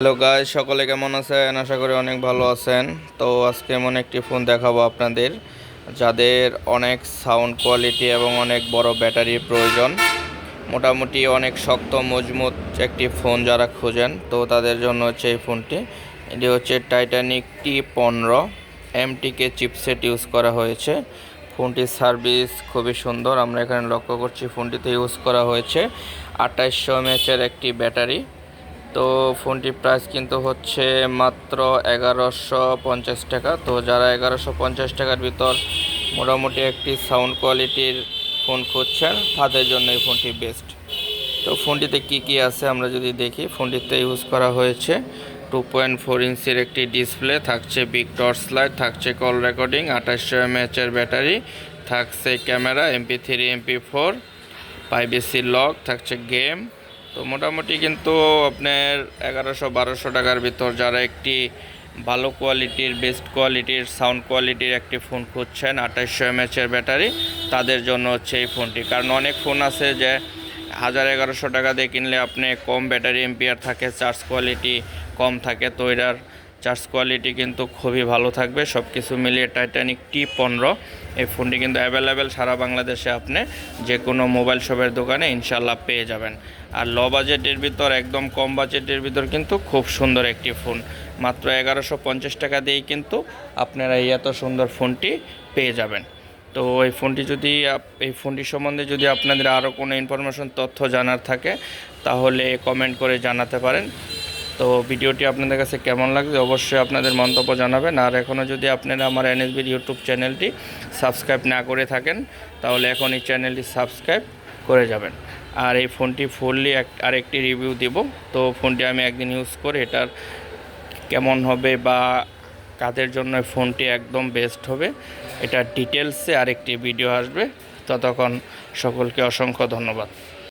Hello guys সকলে কেমন আছেন? আশা করি অনেক ভালো আছেন। তো আজকে এমন একটি ফোন দেখাবো আপনাদের, যাদের অনেক সাউন্ড কোয়ালিটি এবং অনেক বড় ব্যাটারির প্রয়োজন। মোটামুটি অনেক শক্ত, মজবুত একটি ফোন যারা খোঁজেন, তো তাদের জন্য হচ্ছে এই ফোনটি এটি হচ্ছে টাইটানিক টি পনেরো এমটিকে চিপসেট ইউজ করা হয়েছে। ফোনটির সার্ভিস খুবই সুন্দর, আমরা এখানে লক্ষ্য করছি ফোনটিতে ইউজ করা হয়েছে। আঠাইশশো এমএচের একটি ব্যাটারি তো ফোনটির প্রাইস কিন্তু হচ্ছে মাত্র এগারোশো পঞ্চাশ টাকা। তো যারা এগারোশো পঞ্চাশ টাকার ভিতর মোটামুটি একটি সাউন্ড কোয়ালিটির ফোন খুঁজছেন, তাদের জন্য এই ফোনটি বেস্ট তো ফোনটিতে কি কি আছে আমরা যদি দেখি ফোনটিতে ইউজ করা হয়েছে টু পয়েন্ট ফোর ইঞ্চির একটি ডিসপ্লে থাকছে বিগ টর্চ লাইট থাকছে কল রেকর্ডিং আঠাশশো এমএচের ব্যাটারি, থাকছে camera MP three MP four পাইবিসি lock থাকছে গেম তো মোটামুটি কিন্তু আপনার এগারোশো, বারোশো টাকার ভিতর যারা একটি ভালো কোয়ালিটির বেস্ট কোয়ালিটির সাউন্ড কোয়ালিটির একটি ফোন খুঁজছেন আঠাশশো এমএচের ব্যাটারি, তাদের জন্য হচ্ছে এই ফোনটি কারণ অনেক ফোন আছে যে হাজার এগারোশো টাকা দিয়ে কিনলে আপনি কম ব্যাটারি এম্পিয়ার থাকে চার্জ কোয়ালিটি কম থাকে, তো এটার চার্জ কোয়ালিটি কিন্তু খুবই ভালো থাকবে। সব কিছু মিলিয়ে টাইটানিক টি পনেরো। এই ফোনটি কিন্তু অ্যাভেলেবেল সারা বাংলাদেশে আপনি যে কোনো মোবাইল শপের দোকানে ইনশাল্লাহ পেয়ে যাবেন। আর লো বাজেটের ভিতর, একদম কম বাজেটের ভিতর কিন্তু খুব সুন্দর একটি ফোন মাত্র এগারোশো পঞ্চাশ টাকা দিয়েই কিন্তু আপনারা এই এত সুন্দর ফোনটি পেয়ে যাবেন। তো এই ফোনটি যদি এই ফোনটি সম্বন্ধে যদি আপনাদের আরও কোনো ইনফরমেশন তথ্য জানার থাকে, তাহলে কমেন্ট করে জানাতে পারেন। তো ভিডিওটি আপনাদের কাছে কেমন লাগবে অবশ্যই আপনাদের মন্তব্য জানাবেন। আর এখনও যদি আপনারা আমার এনএসবির ইউটিউব চ্যানেলটি সাবস্ক্রাইব না করে থাকেন, তাহলে এখন এই চ্যানেলটি সাবস্ক্রাইব করে যাবেন। আর এই ফোনটি ফুললি এক, আরেকটি রিভিউ দেব। তো ফোনটি আমি একদিন ইউজ করে এটার কেমন হবে বা কাদের জন্য ফোনটি একদম বেস্ট হবে এটা ডিটেলসে আরেকটি ভিডিও আসবে। ততক্ষণ সকলকে অসংখ্য ধন্যবাদ।